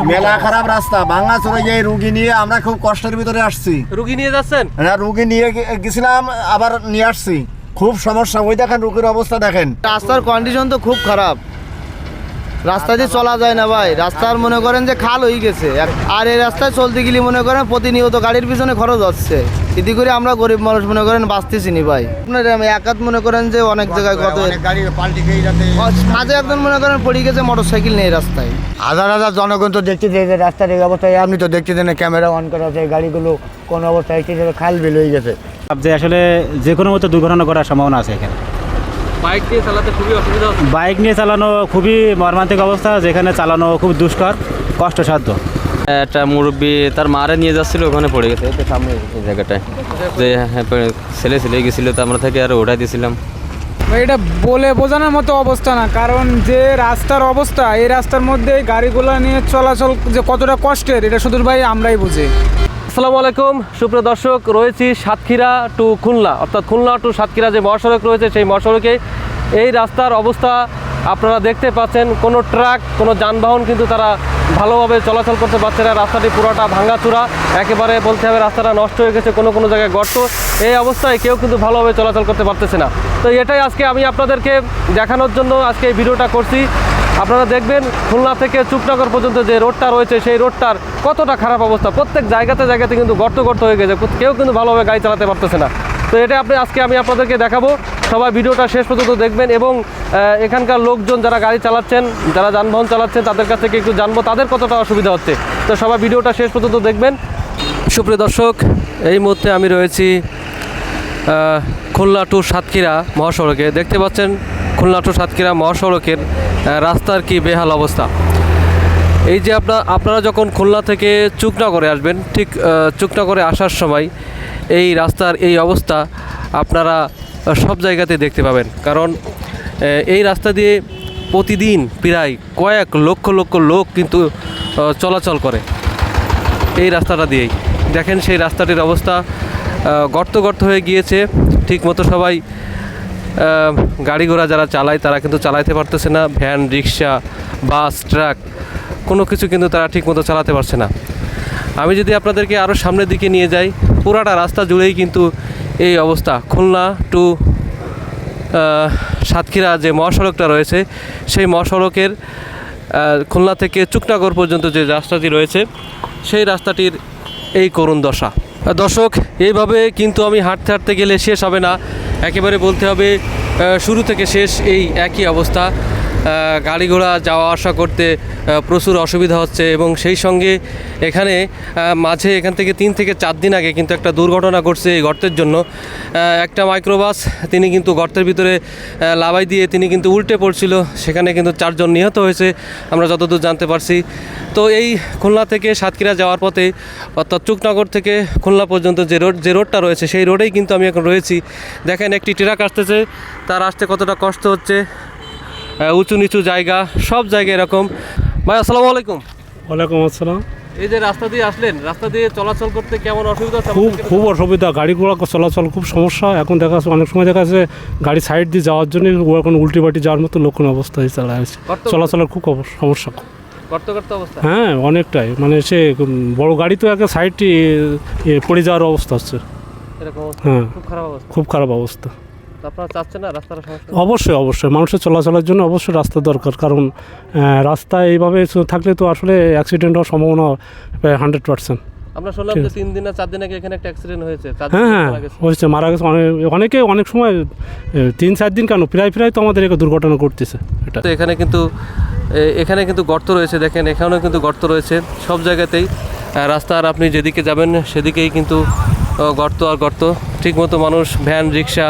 মেলা খারাপ রাস্তা ভাঙা চলে যাই রুগী নিয়ে আমরা খুব কষ্টের ভিতরে আসছি। রুগী নিয়ে যাচ্ছেন? হ্যাঁ রুগী নিয়ে গেছিলাম আবার নিয়ে আসছি। খুব সমস্যা ওই দেখেন রুগীর অবস্থা দেখেন। রাস্তার কন্ডিশন তো খুব খারাপ। রাস্তা দিয়ে চলা যায় না ভাই। রাস্তার মনে করেন যে খাল হয়ে গেছে। আর এই রাস্তায় চলতে গেলে মনে করেন প্রতিনিয়ত গাড়ির পিছনে খরচ হচ্ছে। এতে করে আমরা গরিব মানুষ মনে করেন বাঁচতেছি নি ভাই। আপনার আমি একাত মনে করেন যে অনেক জায়গায় কত মাঝে একজন মনে করেন পড়ে গেছে মোটর সাইকেল নেই রাস্তায়। হাজার হাজার জনগণ তো দেখতেছে যে রাস্তার এই অবস্থায় আপনি তো দেখতেছেন ক্যামেরা অন করা আছে গাড়িগুলো কোন অবস্থায় খাল বিল হয়ে গেছে। যে আসলে যে কোনো মতো দুর্ঘটনা করার সম্ভাবনা আছে এখানে। বাইক দিয়ে চালাতে খুবই অসুবিধা বাইক নিয়ে চালানো খুবই মর্মান্তিক অবস্থা যেখানে চালানো খুব দুষ্কর কষ্টসাধ্য। একটা মুরব্বী তার মারে নিয়ে যাচ্ছিল ওখানে পড়ে গেছে। এই তো সামনে এই জায়গাটায়। যে হ্যাঁ, ছেলে ছেলে গেছিল তো আমরা থেকে আরও উঠাই দিয়েছিলাম। এটা বলে বোঝানোর মতো অবস্থা না কারণ যে রাস্তার অবস্থা এই রাস্তার মধ্যে গাড়িগুলো নিয়ে চলাচল যে কতটা কষ্টের এটা শুধু ভাই আমরাই বুঝি। আসসালামু আলাইকুম সুপ্রিয় দর্শক রয়েছি সাতক্ষীরা টু খুলনা। অর্থাৎ খুলনা টু সাতক্ষীরা যে মহাসড়ক রয়েছে সেই মহাসড়কে এই রাস্তার অবস্থা আপনারা দেখতে পাচ্ছেন, কোনো ট্রাক, কোনো যানবাহন কিন্তু তারা ভালোভাবে চলাচল করতে পারছে না। রাস্তাটি পুরোটা ভাঙাচুরা। একেবারে বলতে হবে রাস্তাটা নষ্ট হয়ে গেছে, কোনো কোনো জায়গায় গর্ত। এই অবস্থায় কেউ কিন্তু ভালোভাবে চলাচল করতে পারতেছে না। তো এটাই আজকে আমি আপনাদেরকে দেখানোর জন্য আজকে এই ভিডিওটা করছি। আপনারা দেখবেন, খুলনা থেকে চুপনগর পর্যন্ত যে রোডটা রয়েছে, সেই রোডটার কতটা খারাপ অবস্থা। প্রত্যেক জায়গাতে জায়গাতে কিন্তু গর্ত গর্ত হয়ে গেছে। কেউ কিন্তু ভালোভাবে গাড়ি চালাতে পারতেছে না। তো এটা আপনি আজকে আমি আপনাদেরকে দেখাবো। সবাই ভিডিওটা শেষ পর্যন্ত দেখবেন এবং এখানকার লোকজন যারা গাড়ি চালাচ্ছেন যারা যানবাহন চালাচ্ছেন তাদের কাছ থেকে একটু জানব তাদের কতটা অসুবিধা হচ্ছে। তো সবাই ভিডিওটা শেষ পর্যন্ত দেখবেন। সুপ্রিয় দর্শক এই মুহূর্তে আমি রয়েছি খুলনা টু সাতক্ষীরা মহাসড়কে। দেখতে পাচ্ছেন খুলনা টু সাতক্ষীরা মহাসড়কের রাস্তার কি বেহাল অবস্থা। এই যে আপনার আপনারা যখন খুলনা থেকে চুকনগরে আসবেন ঠিক আহ, চুকনগরে আসার সময় এই রাস্তার এই অবস্থা আপনারা সব জায়গাতে দেখতে পাবেন। কারণ এই রাস্তা দিয়ে প্রতিদিন প্রায় কয়েক লক্ষ লক্ষ লোক কিন্তু চলাচল করে এই রাস্তাটা দিয়েই। দেখেন সেই রাস্তাটির অবস্থা গর্ত গর্ত হয়ে গিয়েছে। ঠিক মতো সবাই গাড়ি ঘোড়া যারা চালায় তারা কিন্তু চালাইতে পারতেছে না। ভ্যান, রিক্সা, বাস, ট্রাক, কোনো কিছু কিন্তু তারা ঠিক মতো চালাতে পারছে না। আমি যদি আপনাদেরকে আরও সামনের দিকে নিয়ে যাই, পুরাটা রাস্তা জুড়েই কিন্তু এই অবস্থা। খুলনা টু সাতক্ষীরা যে মহাসড়কটা রয়েছে, সেই মহাসড়কের খুলনা থেকে চুকনগর পর্যন্ত যে রাস্তাটি রয়েছে, সেই রাস্তাটির এই করুণ দশা। দর্শক, এইভাবে কিন্তু আমি হাঁটতে হাঁটতে গেলে শেষ হবে না। একেবারে বলতে হবে শুরু থেকে শেষ এই একই অবস্থা। গাড়ি ঘোড়া যাওয়া আসা করতে প্রচুর অসুবিধা হচ্ছে এবং সেই সঙ্গে এখানে মাঝে এখান থেকে তিন থেকে চার দিন আগে কিন্তু একটা দুর্ঘটনা ঘটছে এই গর্তের জন্য। একটা মাইক্রোবাস তিনি কিন্তু গর্তের ভিতরে লাভাই দিয়ে তিনি কিন্তু উল্টে পড়ছিল। সেখানে কিন্তু চারজন নিহত হয়েছে, আমরা যতদূর জানতে পারছি। তো এই খুলনা থেকে সাতক্ষীরা যাওয়ার পথে, অর্থাৎ চুকনগর থেকে খুলনা পর্যন্ত যে রোড, যে রোডটা রয়েছে, সেই রোডেই কিন্তু আমি এখন রয়েছি। দেখেন একটি ট্রাক আসতেছে তার আসতে কতটা কষ্ট হচ্ছে? উঁচু নিচু জায়গা সব জায়গায় এরকম। ভাই আসসালামু আলাইকুম। ওয়ালাইকুম আসসালাম। এই যে রাস্তা দিয়ে আসলেন রাস্তা দিয়ে চলাচল করতে কেমন অসুবিধা? হচ্ছে খুব খুব অসুবিধা গাড়ি ঘোড়া চলাচল খুব সমস্যা। এখন দেখা যাচ্ছে অনেক সময় দেখা যাচ্ছে গাড়ি সাইড দিয়ে যাওয়ার জন্য ও এখন উল্টি পাল্টি যাওয়ার মতো লক্ষণ অবস্থায় চালা হয়েছে চলাচলের খুব সমস্যা। অবস্থা। হ্যাঁ অনেকটাই। মানে সে বড় গাড়ি তো একটা সাইডটি পড়ে যাওয়ার অবস্থা হচ্ছে। এরকম অবস্থা? হ্যাঁ। খুব খারাপ অবস্থা। আপনারা চাচ্ছেন না সমস্যা? অবশ্যই অবশ্যই। মানুষের চলাচলের জন্য অবশ্যই রাস্তা দরকার। কারণ রাস্তা এইভাবে থাকলে তো আসলে অ্যাক্সিডেন্ট হওয়ার সম্ভাবনা হান্ড্রেড পার্সেন্ট আমরা শুনলাম যে তিন দিন না চার দিন আগে এখানে একটা অ্যাক্সিডেন্ট হয়েছে। হ্যাঁ হ্যাঁ মারা গেছে। হয়েছে মারা গেছে। অনেক অনেকে অনেক সময় তিন চার দিন কেন? প্রায় প্রায় তো আমাদের এখানে দুর্ঘটনা ঘটতেছে। এটা। তো এখানে কিন্তু এখানে কিন্তু গর্ত রয়েছে দেখেন। এখানেও কিন্তু গর্ত রয়েছে সব জায়গাতেই। রাস্তার আপনি যেদিকে যাবেন সেদিকেই কিন্তু গর্ত আর গর্ত। ঠিকমতো মানুষ, ভ্যান, রিক্সা,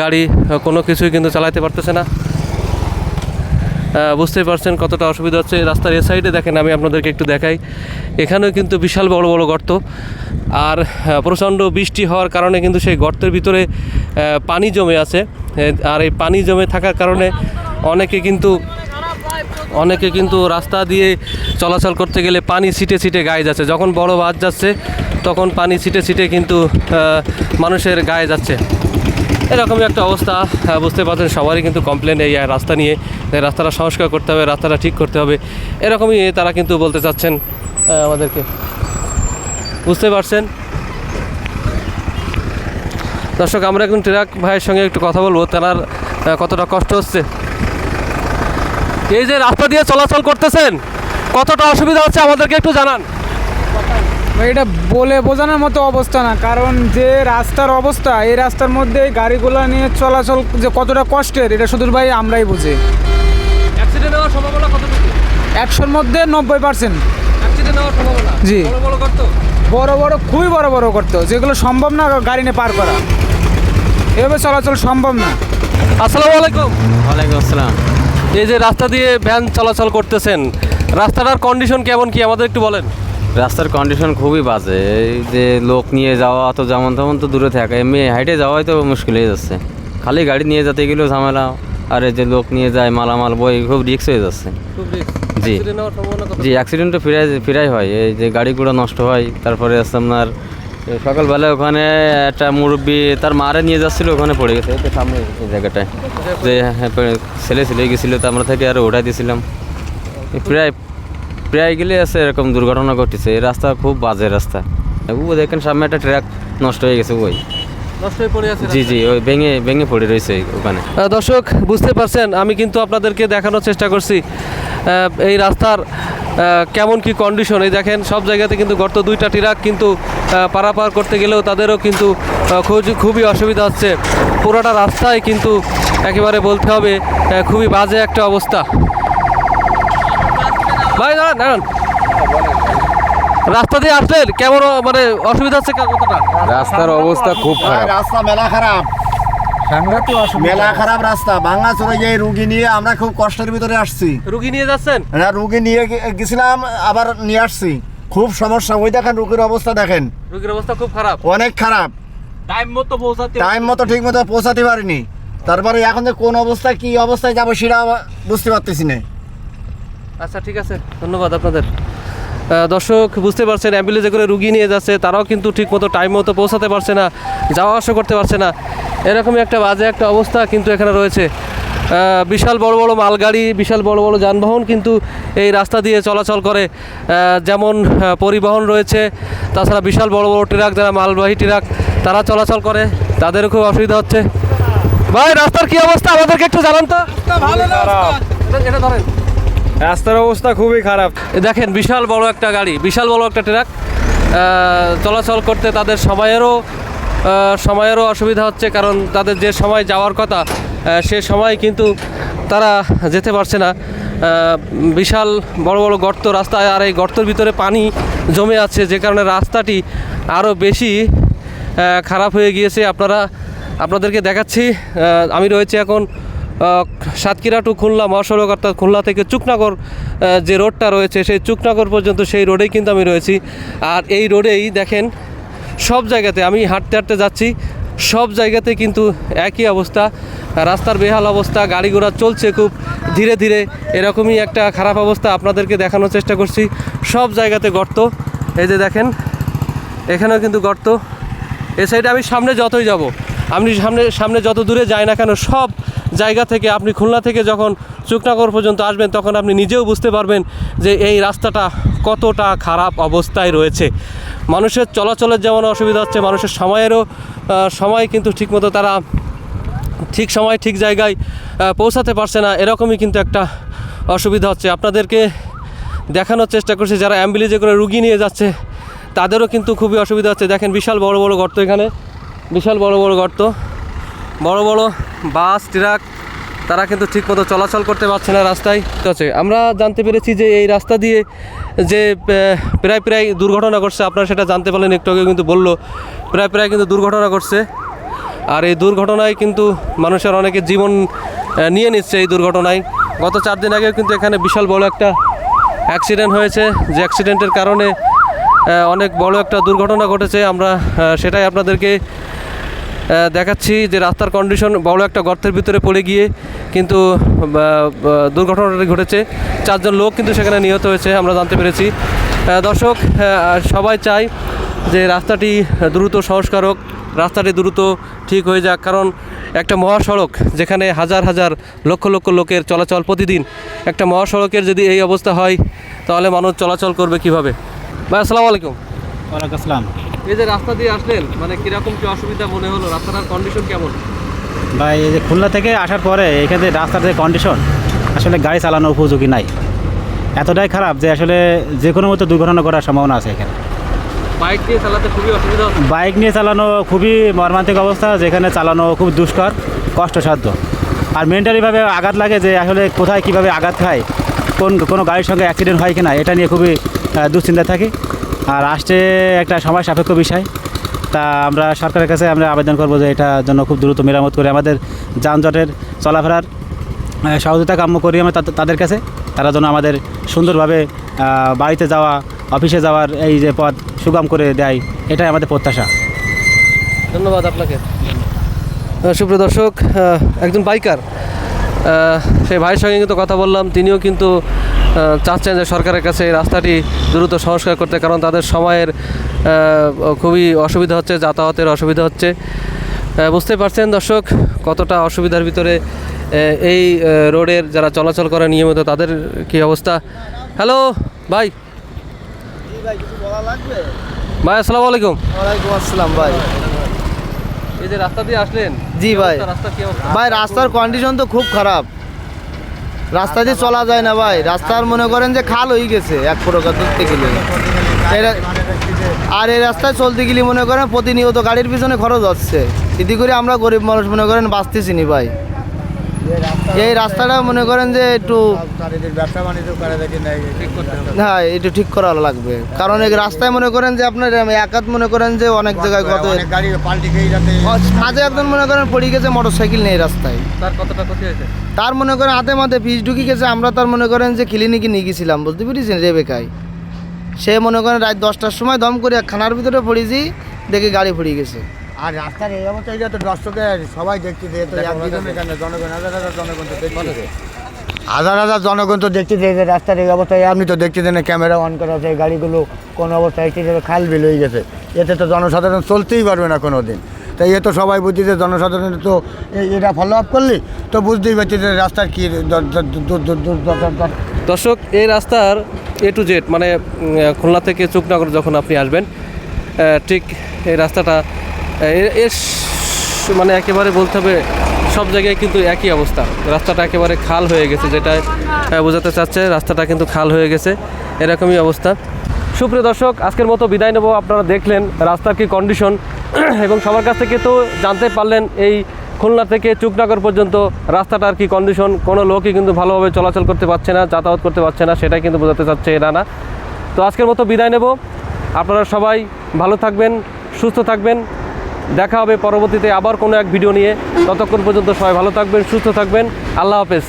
গাড়ি কোনো কিছুই কিন্তু চালাতে পারতেছে না। বুঝতেই পারছেন কতটা অসুবিধা হচ্ছে রাস্তার এ সাইডে। দেখেন, আমি আপনাদেরকে একটু দেখাই। এখানেও কিন্তু বিশাল বড় বড় গর্ত। আর প্রচণ্ড বৃষ্টি হওয়ার কারণে কিন্তু সেই গর্তের ভিতরে পানি জমে আছে। আর এই পানি জমে থাকার কারণে অনেকে কিন্তু অনেকে কিন্তু রাস্তা দিয়ে চলাচল করতে গেলে পানি ছিটে ছিটে গায়ে যাচ্ছে। যখন বড় বাস যাচ্ছে তখন পানি ছিটে ছিটে কিন্তু মানুষের গায়ে যাচ্ছে। এরকমই একটা অবস্থা বুঝতে পারছেন, সবারই কিন্তু কমপ্লেন এই রাস্তা নিয়ে। রাস্তাটা সংস্কার করতে হবে, রাস্তাটা ঠিক করতে হবে। এরকমই তারা কিন্তু বলতে চাচ্ছেন আমাদেরকে। বুঝতে পারছেন? দর্শক, আমরা একজন ট্রাক ভাইয়ের সঙ্গে একটু কথা বলব। তার কতটা কষ্ট হচ্ছে। এই যে রাস্তা দিয়ে চলাচল করতেছেন, কতটা অসুবিধা হচ্ছে আমাদেরকে একটু জানান। এটা বলে বোঝানোর মতো অবস্থা না কারণ যে রাস্তার অবস্থা এই রাস্তার মধ্যে গাড়িগুলো নিয়ে চলাচল যে কতটা কষ্টের এটা শুধু ভাই আমরাই বুঝি। অ্যাক্সিডেন্ট হওয়ার সম্ভাবনা কতটুকু? একশোর মধ্যে নব্বই পার্সেন্ট অ্যাক্সিডেন্ট হওয়ার সম্ভাবনা? জি। বড় বড় বড় বড় খুবই বড় বড় করতো যেগুলো সম্ভব না গাড়ি নিয়ে পার করা। এভাবে চলাচল সম্ভব না। আসসালামু আলাইকুম। ওয়ালাইকুম আসসালাম। এই যে রাস্তা দিয়ে ভ্যান চলাচল করতেছেন রাস্তাটার কন্ডিশন কেমন কি? আমাদের একটু বলেন। রাস্তার কন্ডিশন খুবই বাজে। এই যে লোক নিয়ে যাওয়া তো যেমন তেমন তো দূরে থাকে এমনি হাইটে যাওয়াই তো মুশকিল হয়ে যাচ্ছে। খালি গাড়ি নিয়ে যেতে গেলেও ঝামেলা। আর এই যে লোক নিয়ে যায় মালামাল বই খুব রিক্স হয়ে যাচ্ছে। খুব জি। অ্যাক্সিডেন্ট জি অ্যাক্সিডেন্টও ফিরাই ফিরাই হয়। এই যে গাড়িগুলো নষ্ট হয় তারপরে আছে আপনার সকালবেলা ওখানে একটা মুরব্বী তার মারে নিয়ে যাচ্ছিল ওখানে পড়ে গেছে। তো সামনে এই জায়গাটায়। যে হ্যাঁ, ছেলে ছেলে গেছিল তো আমরা থেকে আর ওঠাই দিয়েছিলাম। প্রায় প্রায় গেলে আছে এরকম দুর্ঘটনা ঘটেছে। এই রাস্তা খুব বাজে রাস্তা। ও দেখেন সামনে একটা ট্র্যাক নষ্ট হয়ে গেছে ওই। নষ্ট পড়ে আছে জি জি ওই ভেঙে ভেঙে পড়ে রয়েছে ওখানে। দর্শক বুঝতে পারছেন আমি কিন্তু আপনাদেরকে দেখানোর চেষ্টা করছি। এই রাস্তার কেমন কি কন্ডিশন এই দেখেন সব জায়গাতে কিন্তু গর্ত দুইটা ট্রাক কিন্তু পারাপার করতে গেলেও তাদেরও কিন্তু খুবই অসুবিধা হচ্ছে। পুরোটা রাস্তায় কিন্তু একেবারে বলতে হবে খুবই বাজে একটা অবস্থা। ভাই দাঁড়ান দাঁড়ান। রাস্তা দিয়ে আসলেন? কেমন মানে অসুবিধা হচ্ছে কতটা? রাস্তার অবস্থা খুব ভাই, রাস্তা মেলা খারাপ। মেলা খারাপ রাস্তা। ভাঙা চলে গিয়ে রুগী নিয়ে আমরা খুব কষ্টের ভিতরে আসছি। রুগী নিয়ে যাচ্ছেন? না রুগী নিয়ে গেছিলাম আবার নিয়ে আসছি। খুব সমস্যা। ওই দেখেন রুগীর অবস্থা দেখেন। রুগীর অবস্থা খুব খারাপ। অনেক খারাপ। টাইম মতো পৌঁছাতে টাইম মতো ঠিক মতো পৌঁছাতে পারিনি। তারপরে এখন যে কোন অবস্থায় কি অবস্থায় যাব সেটা বুঝতে পারতেছি না। আচ্ছা ঠিক আছে ধন্যবাদ আপনাদের। দর্শক বুঝতে পারছেন অ্যাম্বুলেন্সে করে রুগী নিয়ে যাচ্ছে তারাও কিন্তু ঠিক মতো টাইম মতো পৌঁছাতে পারছে না যাওয়া আসা করতে পারছে না। এরকমই একটা বাজে একটা অবস্থা কিন্তু এখানে রয়েছে। বিশাল বড় বড় মালগাড়ি বিশাল বড় বড় যানবাহন কিন্তু এই রাস্তা দিয়ে চলাচল করে। যেমন পরিবহন রয়েছে তাছাড়া বিশাল বড় বড় ট্রাক যারা মালবাহী ট্রাক তারা চলাচল করে। তাদেরও খুব অসুবিধা হচ্ছে। ভাই রাস্তার কি অবস্থা? আমাদেরকে একটু জানান তো। এটা- এটা ধরেন। রাস্তার অবস্থা খুবই খারাপ। দেখেন, বিশাল বড় একটা গাড়ি, বিশাল বড় একটা ট্রাক। চলাচল করতে তাদের সময়েরও সময়েরও অসুবিধা হচ্ছে, কারণ তাদের যে সময় যাওয়ার কথা সে সময় কিন্তু তারা যেতে পারছে না। বিশাল বড় বড় গর্ত রাস্তায়, আর এই গর্তের ভিতরে পানি জমে আছে, যে কারণে রাস্তাটি আরও বেশি খারাপ হয়ে গিয়েছে। আপনারা, আপনাদেরকে দেখাচ্ছি আমি রয়েছে এখন সাতক্ষীরা টু খুলনা, মহাসড়ক অর্থাৎ খুলনা থেকে চুকনগর যে রোডটা রয়েছে, সেই চুকনগর পর্যন্ত সেই রোডেই কিন্তু আমি রয়েছি। আর এই রোডেই দেখেন, সব জায়গাতে আমি হাঁটতে হাঁটতে যাচ্ছি, সব জায়গাতে কিন্তু একই অবস্থা। রাস্তার বেহাল অবস্থা, গাড়ি ঘোড়া চলছে খুব ধীরে ধীরে, এরকমই একটা খারাপ অবস্থা আপনাদেরকে দেখানোর চেষ্টা করছি। সব জায়গাতে গর্ত, এই যে দেখেন, এখানেও কিন্তু গর্ত। এ সাইডে আমি সামনে যতই যাব, আমি সামনে সামনে যত দূরে যাই না কেন, সব জায়গা থেকে, আপনি খুলনা থেকে যখন চুকনাগর পর্যন্ত আসবেন, তখন আপনি নিজেও বুঝতে পারবেন যে এই রাস্তাটা কতটা খারাপ অবস্থায় রয়েছে। মানুষের চলাচলের যেমন অসুবিধা হচ্ছে, মানুষের সময়েরও সময় কিন্তু ঠিকমতো তারা ঠিক সময়, ঠিক জায়গায় পৌঁছাতে পারছে না। এরকমই কিন্তু একটা অসুবিধা হচ্ছে। আপনাদেরকে দেখানোর চেষ্টা করছি, যারা অ্যাম্বুলেন্সে করে রুগী নিয়ে যাচ্ছে, তাদেরও কিন্তু খুবই অসুবিধা হচ্ছে। দেখেন, বিশাল বড় বড় গর্ত এখানে। বিশাল বড় বড় গর্ত। বড় বড় বাস, ট্রাক, তারা কিন্তু ঠিকমতো চলাচল করতে পারছে না রাস্তায়। আছে, আমরা জানতে পেরেছি যে এই রাস্তা দিয়ে যে প্রায় প্রায় দুর্ঘটনা ঘটছে, আপনারা সেটা জানতে পারলেন, একটু আগে কিন্তু বলল, প্রায় প্রায় কিন্তু দুর্ঘটনা ঘটছে। আর এই দুর্ঘটনায় কিন্তু মানুষের অনেকে জীবন নিয়ে নিচ্ছে এই দুর্ঘটনায়। গত চার দিন আগেও কিন্তু এখানে বিশাল বড় একটা অ্যাক্সিডেন্ট হয়েছে, যে অ্যাক্সিডেন্টের কারণে অনেক বড় একটা দুর্ঘটনা ঘটেছে। আমরা সেটাই আপনাদেরকে দেখাচ্ছি যে রাস্তার কন্ডিশন বড় একটা গর্তের ভিতরে পড়ে গিয়ে কিন্তু দুর্ঘটনাটি ঘটেছে। চারজন লোক কিন্তু সেখানে নিহত হয়েছে, আমরা জানতে পেরেছি। দর্শক সবাই চাই যে রাস্তাটি দ্রুত সংস্কার হোক, রাস্তাটি দ্রুত ঠিক হয়ে যাক, কারণ একটা মহাসড়ক যেখানে হাজার হাজার লক্ষ লক্ষ লোকের চলাচল প্রতিদিন, একটা মহাসড়কের যদি এই অবস্থা হয়, তাহলে মানুষ চলাচল করবে কীভাবে? ভাই, আসসালামু আলাইকুম। ওয়ালাইকুম আসসালাম। এই যে রাস্তা দিয়ে আসলেন মানে কীরকম কি অসুবিধা মনে হলো? রাস্তাটার কন্ডিশন কেমন? ভাই এই যে খুলনা থেকে আসার পরে এখানে রাস্তার যে কন্ডিশন আসলে গাড়ি চালানো উপযোগী নাই। এতটাই খারাপ যে আসলে যে কোনো মতো দুর্ঘটনা করার সম্ভাবনা আছে এখানে। বাইক নিয়ে চালাতে খুবই অসুবিধা বাইক নিয়ে চালানো খুবই মর্মান্তিক অবস্থা যেখানে চালানো খুব দুষ্কর কষ্টসাধ্য। আর মেন্টালিভাবে আঘাত লাগে যে আসলে কোথায় কীভাবে আঘাত খায় কোন কোনো গাড়ির সঙ্গে অ্যাক্সিডেন্ট হয় কিনা এটা নিয়ে খুবই আহ, দুশ্চিন্তায় থাকি। আর আসছে একটা সময় সাপেক্ষ বিষয়। তা আমরা সরকারের কাছে আমরা আবেদন করব যে এটার জন্য খুব দ্রুত মেরামত করে আমাদের যানজটের চলাফেরার সহযোগিতা কাম্য করি আমরা তাদের- কাছে। তারা যেন আমাদের সুন্দরভাবে বাড়িতে যাওয়া, অফিসে যাওয়ার এই যে পথ সুগম করে দেয়, এটাই আমাদের প্রত্যাশা। ধন্যবাদ আপনাকে। সুপ্রিয় দর্শক একজন বাইকার সেই ভাইয়ের সঙ্গে কিন্তু কথা বললাম, তিনিও কিন্তু চাচ্ছেন যে সরকারের কাছে এই রাস্তাটি দ্রুত সংস্কার করতে কারণ তাদের সময়ের খুবই অসুবিধা হচ্ছে যাতায়াতের অসুবিধা হচ্ছে। বুঝতে পারছেন দর্শক কতটা অসুবিধার ভিতরে এই রোডের যারা চলাচল করে নিয়মিত তাদের কি অবস্থা? হ্যালো ভাই। ভাই আসসালামু আলাইকুম। ওয়ালাইকুম আসসালাম ভাই। এই যে রাস্তা দিয়ে আসলেন জি ভাই। রাস্তা ভাই রাস্তার কন্ডিশন তো খুব খারাপ। রাস্তা দিয়ে চলা যায় না ভাই। রাস্তার মনে করেন যে খাল হয়ে গেছে, এক প্রকার ধরতে গেলে। আর এই রাস্তায় চলতে গেলে মনে করেন প্রতিনিয়ত গাড়ির পিছনে খরচ হচ্ছে। এদিকে করে আমরা গরিব মানুষ মনে করেন বাঁচতেছি নি ভাই। এই রাস্তাটা মনে করেন যে একটু ব্যবসা বাণিজ্য করে দেখি নাই। হ্যাঁ একটু ঠিক করা লাগবে। কারণ এই রাস্তায় মনে করেন যে আপনার একাত মনে করেন যে অনেক জায়গায় কত মাঝে একজন মনে করেন পড়ে গেছে মোটর সাইকেল নেই রাস্তায়। তার কতটা ক্ষতি হয়েছে? তার মনে করেন হাতে মাঝে পিস ঢুকি গেছে আমরা তার মনে করেন যে ক্লিনিকে নিয়ে গেছিলাম বুঝতে পেরেছেন? রেবেকায়। সে মনে করেন রাত দশটার সময় দম করে খানার ভিতরে পড়েছি দেখে গাড়ি পড়ে গেছে। আর রাস্তার এই অবস্থা এটা তো দর্শকের সবাই দেখতে দেয় তো একদিন এখানে জনগণ হাজার হাজার জনগণ তো দেখতে হাজার হাজার জনগণ তো দেখতে দেয় রাস্তার এই অবস্থায়। আপনি তো দেখতে দেন ক্যামেরা অন করা আছে গাড়িগুলো কোন অবস্থায় এসে খাল বিল হয়ে গেছে। এতে তো জনসাধারণ চলতেই পারবে না কোনো দিন তাই এ তো সবাই বুঝছি যে জনসাধারণের তো এটা ফলো আপ করলি তো বুঝতেই পারছি যে রাস্তার কী দর্শক এই রাস্তার এ টু জেড মানে খুলনা থেকে চুকনগর যখন আপনি আসবেন ঠিক এই রাস্তাটা এর মানে একেবারে বলতে হবে, সব জায়গায় কিন্তু একই অবস্থা। রাস্তাটা একেবারে খাল হয়ে গেছে, যেটা বোঝাতে চাচ্ছে, রাস্তাটা কিন্তু খাল হয়ে গেছে, এরকমই অবস্থা। সুপ্রিয় দর্শক, আজকের মতো বিদায় নেব। আপনারা দেখলেন রাস্তার কি কন্ডিশন এবং সবার কাছ থেকে তো জানতে পারলেন, এই খুলনা থেকে চুকনগর পর্যন্ত রাস্তাটার কি কন্ডিশন কোনো লোকই কিন্তু ভালোভাবে চলাচল করতে পারছে না, যাতায়াত করতে পারছে না, সেটাই কিন্তু বোঝাতে চাচ্ছে এরা না। তো আজকের মতো বিদায় নেব। আপনারা সবাই ভালো থাকবেন, সুস্থ থাকবেন। দেখা হবে পরবর্তীতে আবার কোনো এক ভিডিও নিয়ে। ততক্ষণ পর্যন্ত সবাই ভালো থাকবেন, সুস্থ থাকবেন। আল্লাহ হাফেজ।